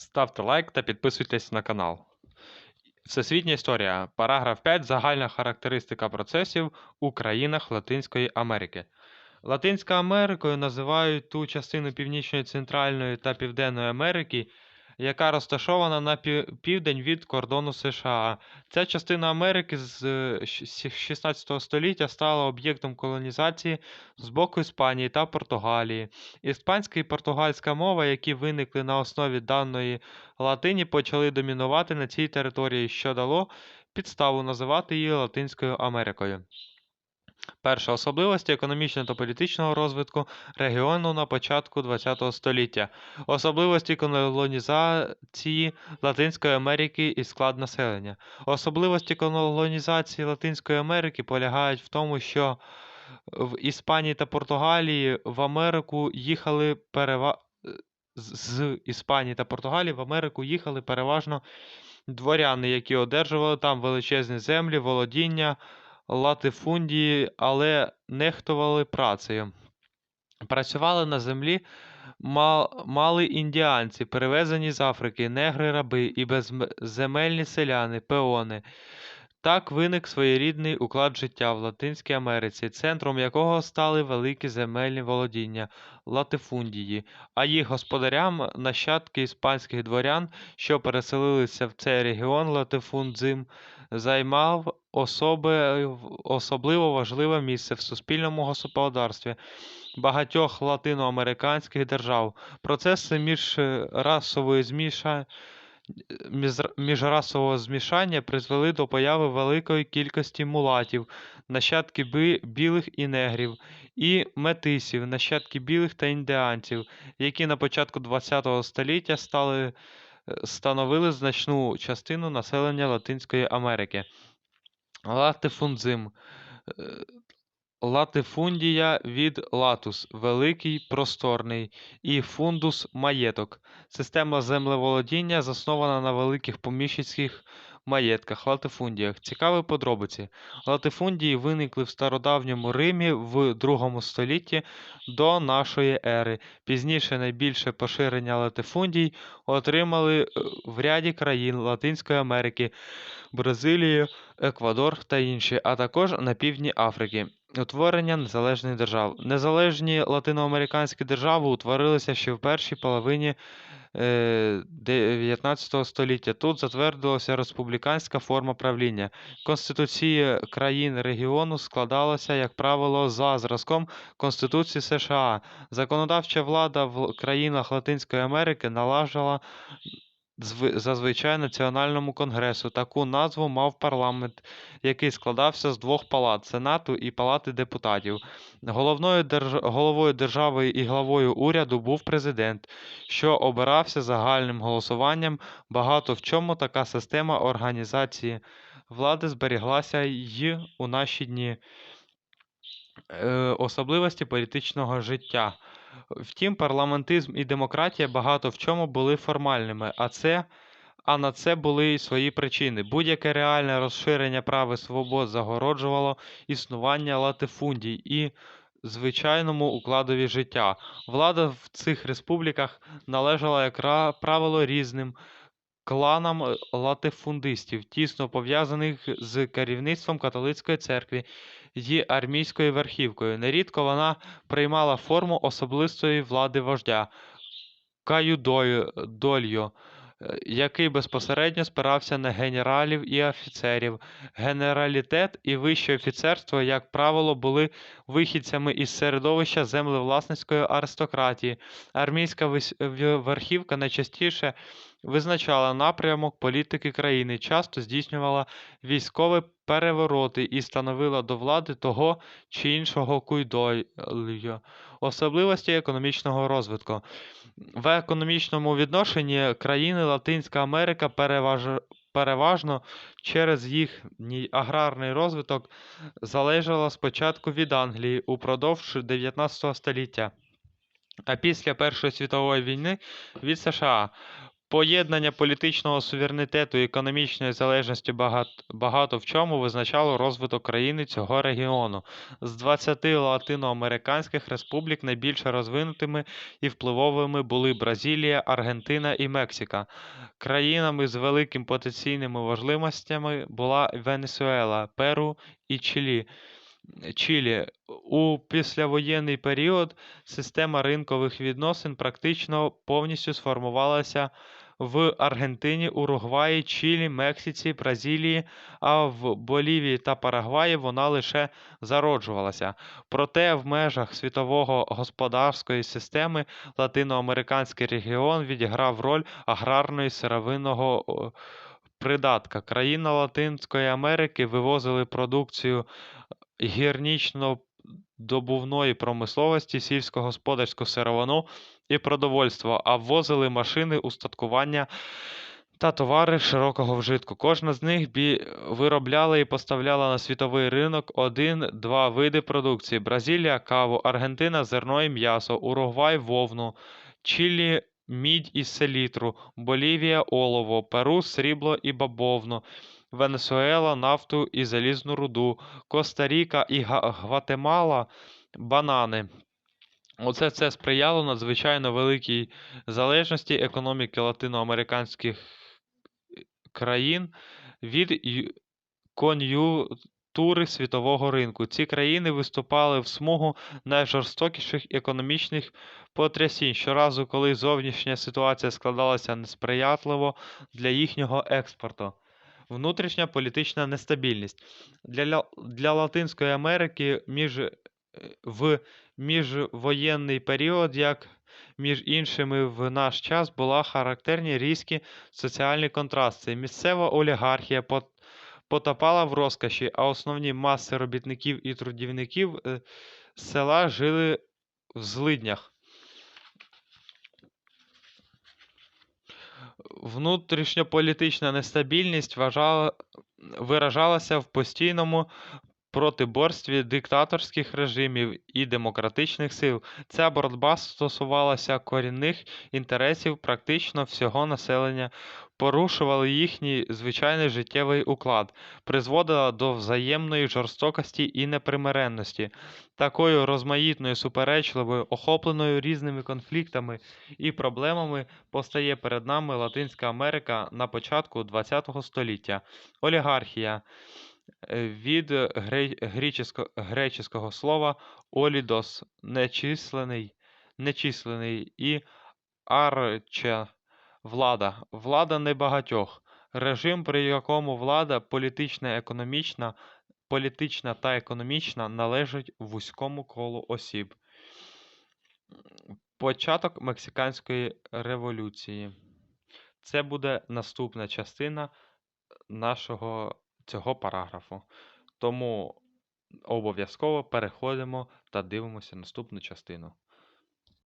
Ставте лайк та підписуйтесь на канал. Всесвітня історія. Параграф 5. Загальна характеристика процесів у країнах Латинської Америки. Латинською Америкою називають ту частину Північної, Центральної та Південної Америки, яка розташована на пі- південь від кордону США. Ця частина Америки з е, 16 століття стала об'єктом колонізації з боку Іспанії та Португалії. Іспанська і португальська мова, які виникли на основі даної латині, почали домінувати на цій території, що дало підставу називати її Латинською Америкою. Перша особливості економічного та політичного розвитку регіону на початку ХХ століття, особливості колонізації Латинської Америки і склад населення. Особливості колонізації Латинської Америки полягають в тому, що в Іспанії та Португалії в Америку їхали перева... з- Іспанії та Португалії в Америку їхали переважно дворяни, які одержували там величезні землі, володіння, латифундії, але нехтували працею. Працювали на землі мали індіанці, перевезені з Африки, негри-раби і безземельні селяни, пеони. Так виник своєрідний уклад життя в Латинській Америці, центром якого стали великі земельні володіння латифундії, а їх господарям нащадки іспанських дворян, що переселилися в цей регіон латифундзим, займав особи, особливо важливе місце в суспільному господарстві багатьох латиноамериканських держав. Процеси міжрасової зміша... міжрасового змішання призвели до появи великої кількості мулатів, нащадки білих і негрів, і метисів, нащадки білих та індіанців, які на початку ХХ століття стали, е, становили значну частину населення Латинської Америки. Латифундзим. Латифундія від латус великий, просторний, і фундус маєток. Система землеволодіння заснована на великих поміщицьких маєтках, латифундіях. Цікаві подробиці. Латифундії виникли в стародавньому Римі в другому столітті до нашої ери. Пізніше найбільше поширення латифундій отримали е, в ряді країн Латинської Америки, Бразилії, Еквадор та інші, а також на півдні Африки. Утворення незалежних держав. Незалежні латиноамериканські держави утворилися ще в першій половині е, 19 століття. Тут затвердилася республіканська форма правління. Конституції країн регіону складалася, як правило, за зразком Конституції США. Законодавча влада в країнах Латинської Америки належала зви- зазвичай Національному конгресу. Таку назву мав парламент, який складався з двох палат Сенату і Палати депутатів. Головною держ... головою держави і главою уряду був президент, що обирався загальним голосуванням. Багато в чому така система організації влади зберіглася й у наші дні. Е, особливості політичного життя. Втім, парламентизм і демократія багато в чому були формальними, а це. А на це були й свої причини. Будь-яке реальне розширення прав і свобод загороджувало існування латифундій і звичайному укладові життя. Влада в цих республіках належала, як правило, різним кланам е, латифундистів, тісно пов'язаних з керівництвом католицької церкви й армійською верхівкою. Нерідко вона приймала форму особистої влади вождя каюдою дольо, е, який безпосередньо спирався на генералів і офіцерів. Генералітет і вище офіцерство, як правило, були вихідцями із середовища землевласницької аристократії. Армійська верхівка найчастіше визначала напрямок політики країни, часто здійснювала військові перевороти і становила до влади того чи іншого куйдолю. Особливості економічного розвитку. В економічному відношенні країни Латинська Америка переваж... переважно через їхній аграрний розвиток залежала спочатку від Англії упродовж 19 століття, а після Першої світової війни від США. Поєднання політичного суверенітету і економічної залежності багато, в чому визначало розвиток країни цього регіону. З 20 латиноамериканських республік найбільш розвинутими і впливовими були Бразилія, Аргентина і Мексика. Країнами з великими потенційними можливостями була Венесуела, Перу і Чилі. Чилі. У післявоєнний період система ринкових відносин практично повністю сформувалася в Аргентині, Уругваї, Чилі, Мексиці, Бразилії, а в Болівії та Парагваї вона лише зароджувалася. Проте в межах світового господарської системи латиноамериканський регіон відіграв роль аграрної сировинного придатка. Країни Латинської Америки вивозили продукцію гірнично-добувної промисловості, сільськогосподарську сировину і продовольство, а ввозили машини, устаткування та товари широкого вжитку. Кожна з них виробляла і поставляла на світовий ринок один-два види продукції: Бразилія каву, Аргентина зерно і м'ясо, Уругвай вовну, Чилі мідь і селітру, Болівія олово, Перу срібло і бавовну, Венесуела нафту і залізну руду, Коста-Ріка і Гватемала банани. Оце це сприяло надзвичайно великій залежності економіки латиноамериканських країн від кон'юнктури світового ринку. Ці країни виступали в смугу найжорстокіших економічних потрясінь щоразу, коли зовнішня ситуація складалася несприятливо для їхнього експорту. Внутрішня політична нестабільність. Для, для Латинської Америки між, е, в міжвоєнний період, як між іншими в наш час, була характерні різкі соціальні контрасти. Місцева олігархія потопала в розкоші, а основні маси робітників і трудівників е, села жили в злиднях. Внутрішньополітична нестабільність виражалася в постійному протиборстві диктаторських режимів і демократичних сил. Ця боротьба стосувалася корінних інтересів практично всього населення, порушувала їхній звичайний життєвий уклад, призводила до взаємної жорстокості і непримиренності. Такою розмаїтною, суперечливою, охопленою різними конфліктами і проблемами постає перед нами Латинська Америка на початку ХХ століття. Олігархія від гре- греческого слова олідос нечислений, нечислений і арче влада, влада небагатьох, режим, при якому влада політична, економічна, політична та економічна належать вузькому колу осіб. Початок Мексиканської революції. Це буде наступна частина нашого цього параграфу. Тому обов'язково переходимо та дивимося наступну частину.